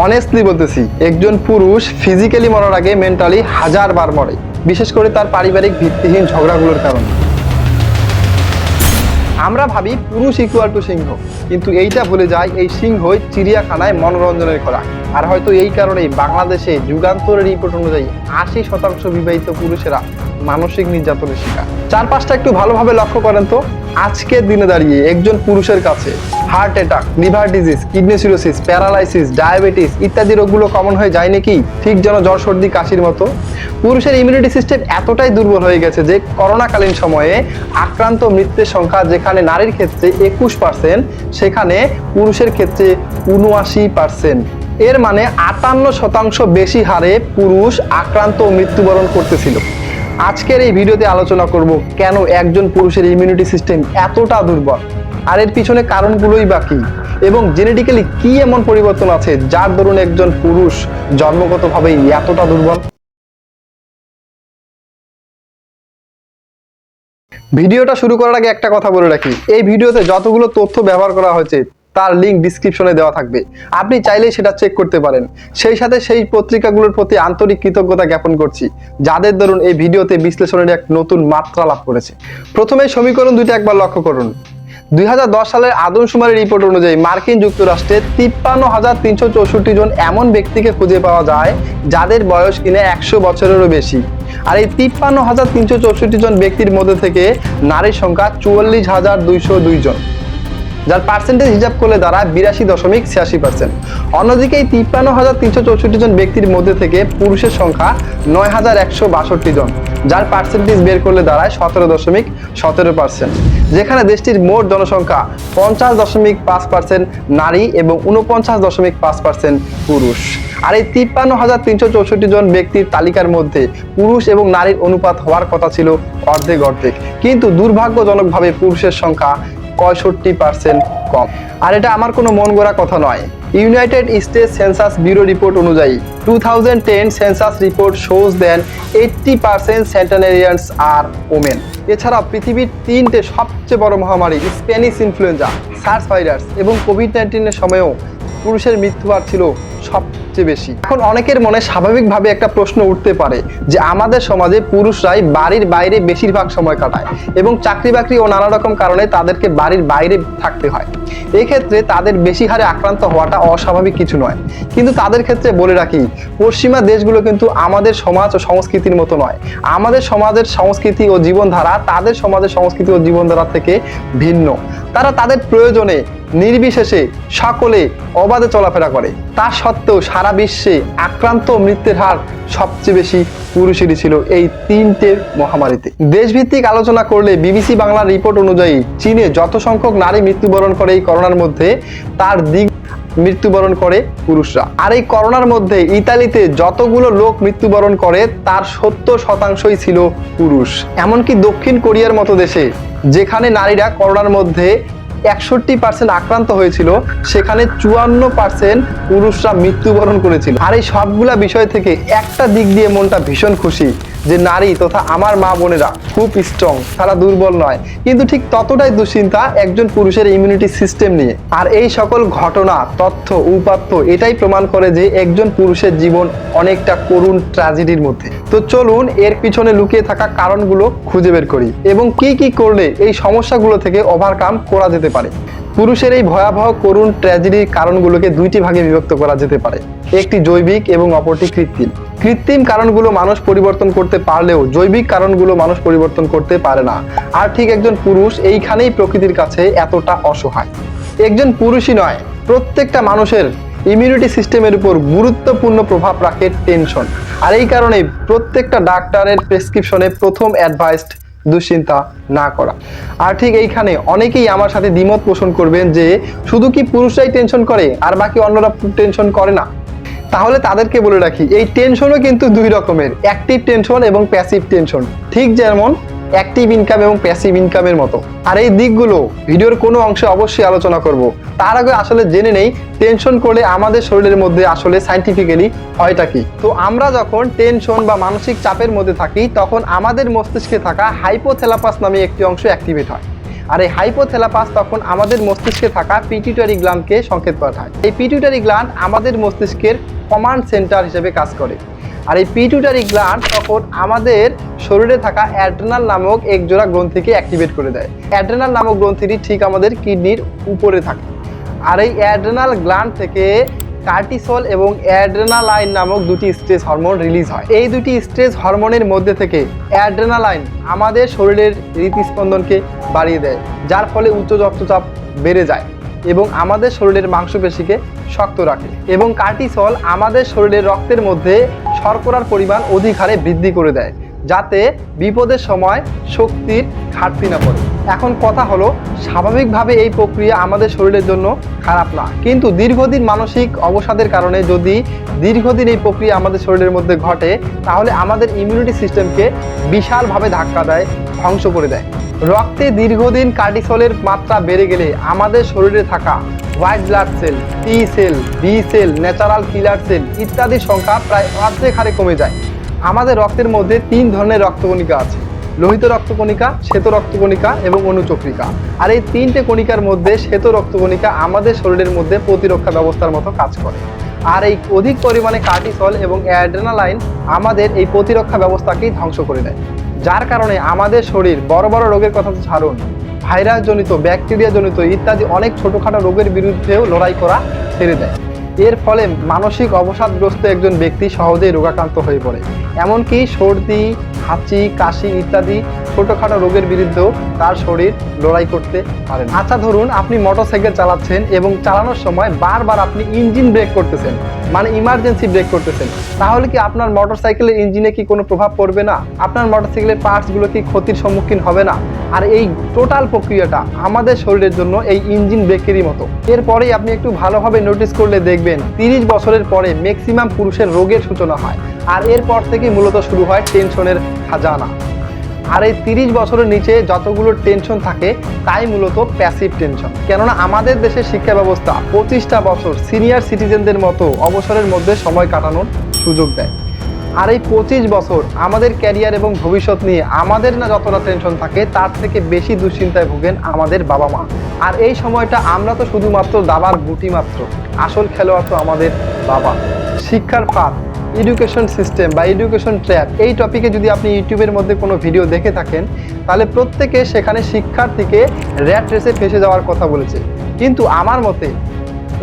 Honestly বলতেছি, একজন পুরুষ ফিজিক্যালি মরার আগে মেন্টালি হাজার বার মরে, বিশেষ করে তার পারিবারিক ভিত্তিহীন ঝগড়াগুলোর কারণে। আমরা ভাবি পুরুষ ইকুয়াল টু সিংহ, কিন্তু এইটা ভুলে যায় এই সিংহই চিড়িয়াখানায় মনোরঞ্জনের করা আর হয়তো এই কারণেই বাংলাদেশে যুগান্তরের রিপোর্ট অনুযায়ী আশি শতাংশ বিবাহিত পুরুষেরা মানসিক নির্যাতনের শিকার। চার পাঁচটা একটু ভালোভাবে লক্ষ্য করেন তো, আজকের দিনে দাঁড়িয়ে একজন পুরুষের কাছে heart attack liver disease kidney cirrhosis paralysis diabetes ইত্যাদি রোগগুলো কমন হয়ে যায় নাকি? ঠিক যেন জ্বর, সর্দি, কাশির মতো। পুরুষের ইমিউনিটি সিস্টেম এতটাই দুর্বল হয়ে গেছে যে করোনাকালীন সময়ে আক্রান্ত মৃত্যুর সংখ্যা যেখানে নারীর ক্ষেত্রে একুশ পার্সেন্ট সেখানে পুরুষের ক্ষেত্রে উনআশি পার্সেন্ট এর মানে আটান্ন শতাংশ বেশি হারে পুরুষ আক্রান্ত মৃত্যুবরণ করতেছিল। আজকের এই ভিডিওতে আলোচনা করব কেন একজন পুরুষের ইমিউনিটি সিস্টেম এতটা দুর্বল, আর এর পিছনে কারণগুলোই বাকি এবং জেনেটিক্যালি কি এমন পরিবর্তন আছে যার দরুন একজন পুরুষ জন্মগতভাবেই এতটা দুর্বল? ভিডিওটা শুরু করার আগে একটা কথা বলে রাখি, এই ভিডিওতে যতগুলো তথ্য ব্যবহার করা হয়েছে তার লিংক ডিসক্রিপশনে দেওয়া থাকবে। আপনি চাইলেই সেটা চেক করতে পারেন। সেই সাথে সেই পত্রিকাগুলোর প্রতি আন্তরিক কৃতজ্ঞতা জ্ঞাপন করছি, যাদের দরুন এই ভিডিওতে বিশ্লেষণের এক নতুন মাত্রা লাভ করেছে। প্রথমে সমীকরণ দুইটা একবার লক্ষ্য করুন। দুই হাজার দশ সালের আদমশুমারি রিপোর্ট অনুযায়ী মার্কিন যুক্তরাষ্ট্রে তিপ্পান্ন হাজার তিনশো চৌষট্টি জন এমন ব্যক্তিকে খুঁজে পাওয়া যায় যাদের বয়স কিনা একশো বছরেরও বেশি। আর এই তিপ্পান্ন হাজার তিনশো চৌষট্টি জন ব্যক্তির মধ্যে থেকে নারীর সংখ্যা চুয়াল্লিশ হাজার দুইশো দুই জন। যার পার্সেন্টেজ হিসাব করলে দাঁড়ায় বিরাশি দশমিক ছিয়াশি পার্সেন্ট অন্যদিকে এই তিপ্পান্ন হাজার তিনশো চৌষট্টি জন ব্যক্তির মধ্যে থেকে পুরুষের সংখ্যা নয় হাজার একশো বাষট্টি জন, যার পার্সেন্টেজ বের করলে দাঁড়ায় সতেরো দশমিক সতেরো পার্সেন্ট যেখানে দেশটির মোট জনসংখ্যা পঞ্চাশ দশমিক পাঁচ পার্সেন্ট নারী এবং উনপঞ্চাশ দশমিক পাঁচ পার্সেন্ট পুরুষ। আর এই তিপ্পান্ন হাজার তিনশো চৌষট্টি জন ব্যক্তির তালিকার মধ্যে পুরুষ এবং নারীর অনুপাত হওয়ার কথা ছিল অর্ধেক অর্ধেক। কিন্তু দুর্ভাগ্যজনকভাবে পুরুষের সংখ্যা পঁয়ষট্টি পার্সেন্ট কম। আর এটা আমার কোনো মন গড়া কথা নয়। United States census bureau report অনুযায়ী two thousand ten census report shows then eighty percent centenarians are women এছাড়াও পৃথিবীর তিনটে সবচেয়ে বড় মহামারী স্প্যানিশ ইনফ্লুয়েঞ্জা সার্স ভাইরাস এবং কোভিড নাইন্টিনের সময়েও পুরুষের মৃত্যুহার ছিল সবচেয়ে বেশি। এখন অনেকের মনে স্বাভাবিকভাবে একটা প্রশ্ন উঠতে পারে যে আমাদের সমাজে পুরুষরাই বাড়ির বাইরে বেশিরভাগ সময় কাটায় এবং চাকরি বাকরি ও নানা রকম কারণে তাদেরকে বাড়ির বাইরে থাকতে হয়। এই ক্ষেত্রে তাদের বেশি হারে আক্রান্ত হওয়াটা অস্বাভাবিক কিছু নয়। কিন্তু তাদের ক্ষেত্রে বলে রাখি, পশ্চিমা দেশগুলো কিন্তু আমাদের সমাজ ও সংস্কৃতির মতো নয়। আমাদের সমাজের সংস্কৃতি ও জীবনধারা তাদের সমাজের সংস্কৃতি ও জীবনধারা থেকে ভিন্ন। তারা তাদের প্রয়োজনে নির্বিশেষে সকলে অবাধে চলাফেরা করে। তা সত্ত্বেও সারা বিশ্বে আক্রান্ত মৃত্যুর হার সবচেয়ে বেশি পুরুষেরই ছিল এই তিনটে মহামারীতে। দেশভিত্তিক আলোচনা করলে বিবিসি বাংলার রিপোর্ট অনুযায়ী চীনে যত সংখ্যক নারী মৃত্যুবরণ করে এই করোনার মধ্যে, তার দিক মৃত্যুবরণ করে পুরুষরা। আর এই করোনার মধ্যে ইতালিতে যতগুলো লোক মৃত্যুবরণ করে, তার সত্তর শতাংশই ছিল পুরুষ। এমনকি দক্ষিণ কোরিয়ার মতো দেশে, যেখানে নারীরা করোনার মধ্যে একষট্টি পার্সেন্ট আক্রান্ত হয়েছিল, সেখানে চুয়ান্ন পার্সেন্ট পুরুষরা মৃত্যুবরণ করেছিল। আর এই সবগুলা বিষয় থেকে একটা দিক দিয়ে মনটা ভীষণ খুশি। যে নারী তথা আমার মা বোনেরা খুব স্ট্রং তারা দুর্বল নয়। কিন্তু ঠিক ততটাই দুশ্চিন্তা একজন পুরুষের ইমিউনিটি সিস্টেম নিয়ে। আর এই সকল ঘটনা, তথ্য, উপাত্ত এটাই প্রমাণ করে যে একজন পুরুষের জীবন অনেকটা করুণ ট্র্যাজেডির মধ্যে। তো চলুন এর পিছনে লুকিয়ে থাকা কারণগুলো খুঁজে বের করি এবং কি কি করলে এই সমস্যাগুলো থেকে ওভারকাম করা যেতে পারে। পুরুষের এই ভয়াবহ করুণ ট্র্যাজেডির কারণগুলোকে দুইটি ভাগে বিভক্ত করা যেতে পারে। একটি জৈবিক এবং অপরটি কৃত্রিম। কৃত্রিম কারণগুলো মানুষ পরিবর্তন করতে পারলেও জৈবিক কারণগুলো মানুষ পরিবর্তন করতে পারে না। আর ঠিক একজন পুরুষ এইখানেই প্রকৃতির কাছে এতটা অসহায়। একজন পুরুষই নয়, প্রত্যেকটা মানুষের ইমিউনিটি সিস্টেমের উপর গুরুত্বপূর্ণ প্রভাব রাখে টেনশন আর এই কারণে প্রত্যেকটা ডাক্তারের প্রেসক্রিপশনে প্রথম অ্যাডভাইসড দুশ্চিন্তা না করা। আর ঠিক এইখানে অনেকেই আমার সাথে দ্বিমত পোষণ করবেন যে, শুধু কি পুরুষরাই টেনশন করে, আর বাকি অন্যরা টেনশন করে না? তাহলে তাদেরকে বলে রাখি, এই টেনশনও কিন্তু দুই রকমের অ্যাক্টিভ টেনশন এবং প্যাসিভ টেনশন ঠিক যেমন অ্যাক্টিভ ইনকাম এবং প্যাসিভ ইনকামের মতো। আর এই দিকগুলো ভিডিওর কোনো অংশে অবশ্যই আলোচনা করব। তার আগে আসলে জেনে নেই টেনশন করলে আমাদের শরীরের মধ্যে আসলে সাইন্টিফিক্যালি হয়টা কি? তো আমরা যখন টেনশন বা মানসিক চাপের মধ্যে থাকি, তখন আমাদের মস্তিষ্কে থাকা হাইপোথ্যালাপাস নামে একটি অংশ অ্যাক্টিভেট হয়। আর এই হাইপোথ্যালাপাস তখন আমাদের মস্তিষ্কে থাকা পিটিউটারি গ্ল্যান্ডকে সংকেত পাঠায়। এই পিটিউটারি গ্ল্যান্ড আমাদের মস্তিষ্কের কমান্ড সেন্টার হিসেবে কাজ করে। আর এই পিটুটারি গ্ল্যান্ড তখন আমাদের শরীরে থাকা অ্যাড্রেনাল নামক এক জোড়া গ্রন্থিকে অ্যাক্টিভেট করে দেয়। অ্যাড্রেনাল নামক গ্রন্থিটি ঠিক আমাদের কিডনির উপরে থাকে। আর এই অ্যাড্রেনাল গ্ল্যান্ড থেকে কার্টিসল এবং অ্যাড্রেনালাইন নামক দুটি স্ট্রেস হরমোন রিলিজ হয়। এই দুটি স্ট্রেস হরমোনের মধ্যে থেকে অ্যাড্রেনালাইন আমাদের শরীরের হৃদস্পন্দনকে বাড়িয়ে দেয়, যার ফলে উচ্চ রক্তচাপ বেড়ে যায় এবং আমাদের শরীরের মাংসপেশিকে শক্ত রাখে এবং কার্টিসল আমাদের শরীরের রক্তের মধ্যে শর্করার পরিমাণ অধিক হারে বৃদ্ধি করে দেয়, যাতে বিপদের সময় শক্তির ঘাটতি না পড়ে। এখন কথা হলো, স্বাভাবিকভাবে এই প্রক্রিয়া আমাদের শরীরের জন্য খারাপ না। কিন্তু দীর্ঘদিন মানসিক অবসাদের কারণে যদি দীর্ঘদিন এই প্রক্রিয়া আমাদের শরীরের মধ্যে ঘটে, তাহলে আমাদের ইমিউনিটি সিস্টেমকে বিশালভাবে ধাক্কা দেয়, ধ্বংস করে দেয়। রক্তে দীর্ঘদিন কার্টিসলের মাত্রা বেড়ে গেলে আমাদের শরীরে থাকা white blood cell T cell B cell, natural killer cell ইত্যাদির সংখ্যা প্রায় অর্ধেক হারে কমে যায়। আমাদের রক্তের মধ্যে তিন ধরনের রক্তকণিকা আছে। লোহিত রক্তকণিকা, শ্বেত রক্তকণিকা এবং অনুচক্রিকা। আর এই তিনটে কণিকার মধ্যে শ্বেত রক্তকণিকা আমাদের শরীরের মধ্যে প্রতিরক্ষা ব্যবস্থার মতো কাজ করে। আর এই অধিক পরিমাণে কার্টিসল এবং অ্যাড্রেনালাইন আমাদের এই প্রতিরক্ষা ব্যবস্থাকেই ধ্বংস করে দেয়। যার কারণে আমাদের শরীর বড় বড় রোগের কথা ছাড়ুন ভাইরাস জনিত ব্যাকটেরিয়া ইত্যাদি অনেক ছোটোখাটো রোগের বিরুদ্ধেও লড়াই করা ছেড়ে দেয়। এর ফলে মানসিক অবসাদগ্রস্ত একজন ব্যক্তি সহজেই রোগাক্রান্ত হয়ে পড়ে। এমনকি সর্দি, হাঁচি, কাশি ইত্যাদি ছোটোখাটো রোগের বিরুদ্ধেও তার শরীর লড়াই করতে পারে আচ্ছা ধরুন আপনি মোটরসাইকেল চালাচ্ছেন এবং চালানোর সময় বারবার আপনি ইঞ্জিন ব্রেক করতেছেন মানে ইমার্জেন্সি ব্রেক করতেছেন। তাহলে কি আপনার মোটরসাইকেলের ইঞ্জিনে কি কোনো প্রভাব পড়বে না? আপনার মোটরসাইকেলের পার্টসগুলো কি ক্ষতির সম্মুখীন হবে না? আর এই টোটাল প্রক্রিয়াটা আমাদের শরীরের জন্য এই ইঞ্জিন ব্রেকেরই মতো। এরপরেই আপনি একটু ভালোভাবে নোটিস করলে দেখবেন তিরিশ বছরের পরে ম্যাক্সিমাম পুরুষের রোগের সূচনা হয়। আর এরপর থেকে মূলত শুরু হয় টেনশনের খাজানা। আর এই তিরিশ বছরের নিচে যতগুলো টেনশন থাকে, তাই মূলত প্যাসিভ টেনশন কেননা আমাদের দেশের শিক্ষা ব্যবস্থা পঁচিশটা বছর সিনিয়র সিটিজেনদের মতো অবসরের মধ্যে সময় কাটানোর সুযোগ দেয়। আর এই পঁচিশ বছর আমাদের ক্যারিয়ার এবং ভবিষ্যৎ নিয়ে আমাদের না যতটা টেনশন থাকে, তার থেকে বেশি দুশ্চিন্তায় ভোগেন আমাদের বাবা মা। আর এই সময়টা আমরা তো শুধুমাত্র দাবার গুটি মাত্র। আসল খেলোয়াড় তো আমাদের বাবা। শিক্ষার ফাঁদ এডুকেশন সিস্টেম বা এডুকেশন ট্র্যাপ এই টপিকে যদি আপনি ইউটিউবের মধ্যে কোনো ভিডিও দেখে থাকেন, তাহলে প্রত্যেকে সেখানে শিক্ষার্থীকে র্যাট রেসে ফেসে যাওয়ার কথা বলেছে। কিন্তু আমার মতে,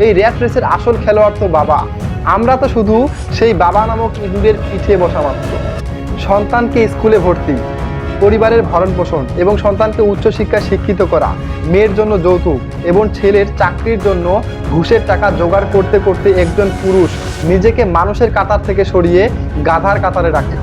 এই র্যাট রেসের আসল খেলোয়াড় তো বাবা। আমরা তো শুধু সেই বাবা নামক ইঁদুরের পিঠে বসা মাত্র। সন্তানকে স্কুলে ভর্তি, পরিবারের ভরণ পোষণ এবং সন্তানকে উচ্চশিক্ষায় শিক্ষিত করা, মেয়ের জন্য যৌতুক এবং ছেলের চাকরির জন্য ঘুষের টাকা জোগাড় করতে করতে একজন পুরুষ নিজেকে মানুষের কাতার থেকে সরিয়ে গাধার কাতারে রাখে।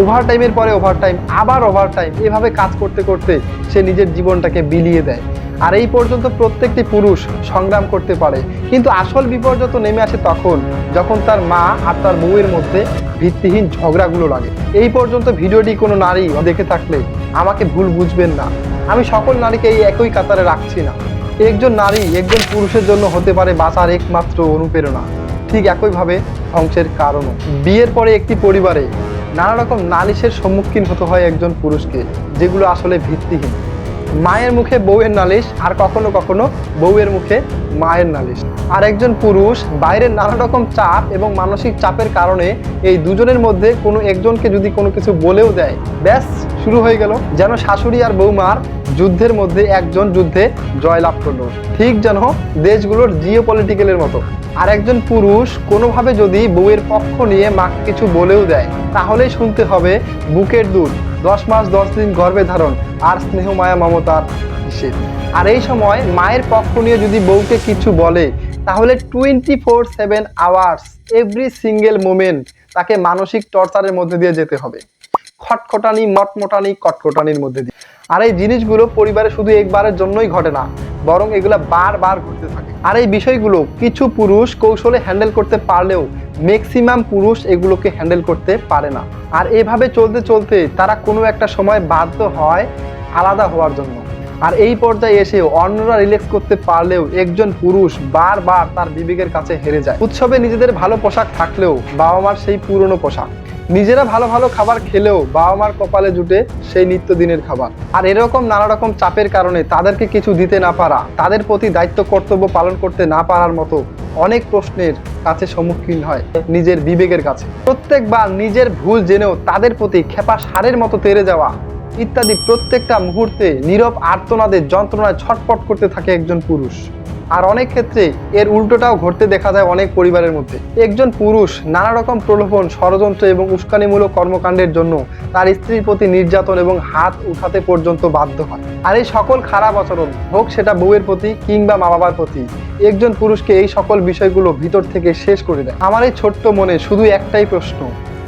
ওভার টাইমের পরে ওভার টাইম আবার ওভার টাইম এভাবে কাজ করতে করতে সে নিজের জীবনটাকে বিলিয়ে দেয়। আর এই পর্যন্ত প্রত্যেকটি পুরুষ সংগ্রাম করতে পারে। কিন্তু আসল বিপর্যয় তো নেমে আসে তখন, যখন তার মা আর তার বউয়ের মধ্যে ভিত্তিহীন ঝগড়াগুলো লাগে। এই পর্যন্ত ভিডিওটি কোনো নারী দেখে থাকলে আমাকে ভুল বুঝবেন না। আমি সকল নারীকে এই একই কাতারে রাখছি না। একজন নারী একজন পুরুষের জন্য হতে পারে বাঁচার একমাত্র অনুপ্রেরণা। ঠিক একইভাবে ধ্বংসের কারণও। বিয়ের পরে একটি পরিবারে নানা রকম নালিশের সম্মুখীন হতে হয় একজন পুরুষকে, যেগুলো আসলে ভিত্তিহীন। মায়ের মুখে বউয়ের নালিশ আর কখনো কখনো বউয়ের মুখে মায়ের নালিশ। আর একজন পুরুষ বাইরের নানা রকম চাপ এবং মানসিক চাপের কারণে এই দুজনের মধ্যে কোনো একজনকে যদি কোনো কিছু বলেও দেয়, ব্যাস, শুরু হয়ে গেল। যেন শাশুড়ি আর বৌমার যুদ্ধের মধ্যে একজন যুদ্ধে জয়লাভ করল। ঠিক যেন দেশগুলোর জিও পলিটিক্যালের মতো। আর একজন পুরুষ কোনোভাবে যদি বউয়ের পক্ষ নিয়ে মাকে কিছু বলেও দেয়, তাহলেই শুনতে হবে বুকের দুধ দশ মাস, দশ দিন গর্ভে ধারণ, আর স্নেহ মায়া মমতার হিসেব আর এই সময় মায়ের পক্ষ নিয়ে যদি বউকে কিছু বলে, তাহলে twenty four seven hours every single moment তাকে মানসিক টর্চারের মধ্যে দিয়ে যেতে হবে। খটখটানি, মটমটানি, কটকটানির মধ্যে দিয়ে। আর এই জিনিসগুলো পরিবারে শুধু একবারের জন্যই ঘটে না, বরং এগুলো বারবার ঘটতে থাকে। আর এই বিষয়গুলো কিছু পুরুষ কৌশলে হ্যান্ডেল করতে পারলেও ম্যাক্সিমাম পুরুষ এগুলোকে হ্যান্ডেল করতে পারে না। আর এভাবে চলতে চলতে তারা কোনো একটা সময় বাধ্য হয় আলাদা হওয়ার জন্য। আর এই পর্যায়ে এসে অন্যরা রিল্যাক্স করতে পারলেও একজন পুরুষ বারবার তার বিবেকের কাছে হেরে যায়। উৎসবে নিজেদের ভালো পোশাক থাকলেও বাবা মার সেই পুরনো পোশাক। নিজেরা ভালো ভালো খাবার খেলেও বাবা মার কপালে জুটে সেই নিত্যদিনের খাবার। আর এরকম নানা রকম চাপের কারণে তাদেরকে কিছু দিতে না পারা, তাদের প্রতি দায়িত্ব কর্তব্য পালন করতে না পারার মতো অনেক প্রশ্নের কাছে সম্মুখীন হয় নিজের বিবেকের কাছে। প্রত্যেকবার নিজের ভুল জেনেও তাদের প্রতি খেপা সারের মতো তেরে যাওয়া ইত্যাদি প্রত্যেকটা মুহূর্তে নীরব আর্তনাদের যন্ত্রণায় ছটপট করতে থাকে একজন পুরুষ। আর অনেক ক্ষেত্রে এর উল্টোটাও ঘটতে দেখা যায় অনেক পরিবারের মধ্যে। একজন পুরুষ নানা রকম প্রলোভন, ষড়যন্ত্র এবং উস্কানিমূলক কর্মকাণ্ডের জন্য তার স্ত্রীর প্রতি নির্যাতন এবং হাত উঠাতে পর্যন্ত বাধ্য হয়। আর এই সকল খারাপ আচরণ, হোক সেটা বউয়ের প্রতি কিংবা মা বাবার প্রতি, একজন পুরুষকে এই সকল বিষয়গুলো ভিতর থেকে শেষ করে দেয়। আমার এই ছোট্ট মনে শুধু একটাই প্রশ্ন,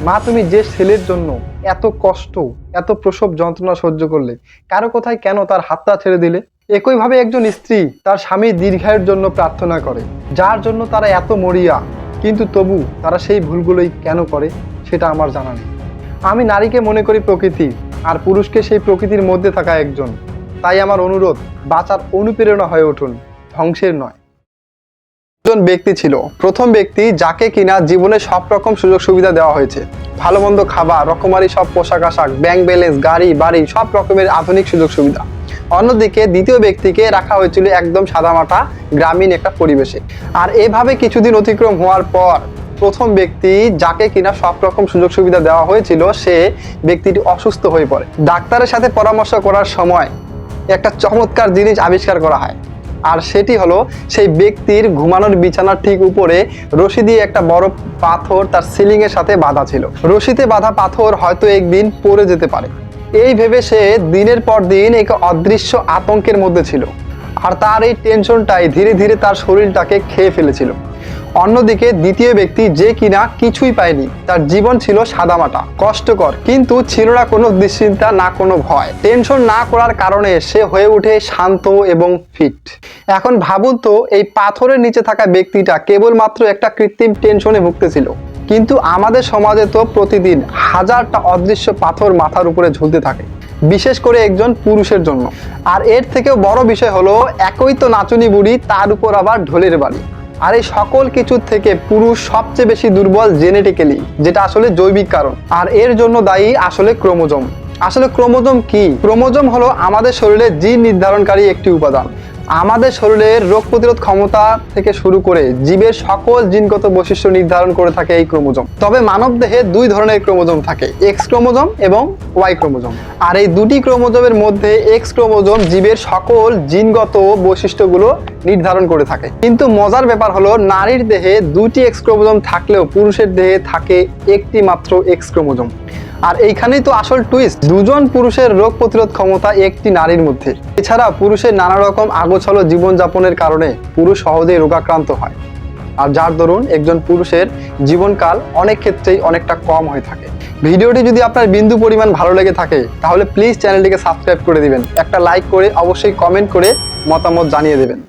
মা তুমি যে ছেলের জন্য এত কষ্ট, এত প্রসব যন্ত্রণা সহ্য করলে, কারও কোথায় কেন তার হাতটা ছেড়ে দিলে? একইভাবে একজন স্ত্রী তার স্বামীর দীর্ঘায়ের জন্য প্রার্থনা করে, যার জন্য তারা এত মরিয়া। কিন্তু তবু তারা সেই ভুলগুলোই কেন করে, সেটা আমার জানা নেই। আমি নারীকে মনে করি প্রকৃতি, আর পুরুষকে সেই প্রকৃতির মধ্যে থাকা একজন। তাই আমার অনুরোধ, বাঁচার অনুপ্রেরণা হয়ে উঠুন, ধ্বংসের নয়। একজন ব্যক্তি ছিল, প্রথম ব্যক্তি যাকে কিনা জীবনে সব রকম সুযোগ সুবিধা দেওয়া হয়েছে। ভালো মন্দ খাবার, রকমারি সব পোশাক আশাক ব্যাংক ব্যালেন্স গাড়ি, বাড়ি, সব রকমের আধুনিক সুযোগ সুবিধা অন্যদিকে দ্বিতীয় ব্যক্তিকে রাখা হয়েছিল একদম সাদামাটা গ্রামীণ একটা পরিবেশে। আর এভাবে কিছুদিন অতিক্রম হওয়ার পর প্রথম ব্যক্তি যাকে কিনা সব রকম সুযোগ সুবিধা দেওয়া হয়েছিল, সে ব্যক্তিটি অসুস্থ হয়ে পড়ে। ডাক্তারের সাথে পরামর্শ করার সময় একটা চমৎকার জিনিস আবিষ্কার করা হয়। আর সেটি হলো, সেই ব্যক্তির ঘুমানোর বিছানার ঠিক উপরে রশি দিয়ে একটা বড় পাথর তার সিলিং এর সাথে বাঁধা ছিল। রশিতে বাঁধা পাথর হয়তো একদিন পড়ে যেতে পারে। এই ভেবে সে দিনের পর দিন এক অদৃশ্য আতঙ্কের মধ্যে ছিল। আর তার এই টেনশনটাই ধীরে ধীরে তার শরীরটাকে খেয়ে ফেলেছিল। অন্যদিকে দ্বিতীয় ব্যক্তি যে কিনা কিছুই পায়নি। তার জীবন ছিল সাদামাটা, কষ্টকর, কিন্তু ছিল না কোনো দুশ্চিন্তা, না কোনো ভয়। টেনশন না করার কারণে সে হয়ে ওঠে শান্ত এবং ফিট। এখন ভাবুন তো, এই পাথরের নিচে থাকা ব্যক্তিটা কেবলমাত্র একটা কৃত্রিম টেনশনে ভুগতেছিল। কিন্তু আমাদের সমাজে তো প্রতিদিন হাজারটা অদৃশ্য পাথর মাথার উপরে ঝুলতে থাকে, বিশেষ করে একজন পুরুষের জন্য। আর এর থেকেও বড় বিষয় হলো, একই তো নাচুনি বুড়ি, তার উপর আবার ঢোলের বাড়ি আর এই সকল কিছুর থেকে পুরুষ সবচেয়ে বেশি দুর্বল জেনেটিক্যালি, যেটা আসলে জৈবিক কারণ। আর এর জন্য দায়ী আসলে ক্রোমোজোম। আসলে ক্রোমোজোম কি? ক্রোমোজোম হলো আমাদের শরীরে জিন নির্ধারণকারী একটি উপাদান। আমাদের শরীরের রোগ প্রতিরোধ ক্ষমতা থেকে শুরু করে জীবের সকল জিনগত বৈশিষ্ট্য নির্ধারণ করে থাকে এই ক্রোমোজোম। তবে মানব দেহে দুই ধরনের ক্রোমোজোম থাকে এক্স ক্রোমোজোম এবং ওয়াই ক্রোমোজোম। আর এই দুটি ক্রোমোজোমের মধ্যে এক্স ক্রোমোজোম জীবের সকল জিনগত বৈশিষ্ট্যগুলো নির্ধারণ করে থাকে। কিন্তু মজার ব্যাপার হলো, নারীর দেহে দুটি এক্স ক্রোমোজোম থাকলেও পুরুষের দেহে থাকে একটি মাত্র এক্স ক্রোমোজোম। আর এইখানেই তো আসল টুইস্ট দুজন পুরুষের রোগ প্রতিরোধ ক্ষমতা একটি নারীর মধ্যে। এছাড়া পুরুষের নানা রকম আগোছালো জীবনযাপনের কারণে পুরুষ সহজেই রোগাক্রান্ত হয়। আর যার দরুন একজন পুরুষের জীবনকাল অনেক ক্ষেত্রেই অনেকটা কম হয়ে থাকে। ভিডিওটি যদি আপনার বিন্দু পরিমাণ ভালো লেগে থাকে, তাহলে প্লিজ চ্যানেলটিকে সাবস্ক্রাইব করে দিবেন। একটা লাইক করে অবশ্যই কমেন্ট করে মতামত জানিয়ে দেবেন।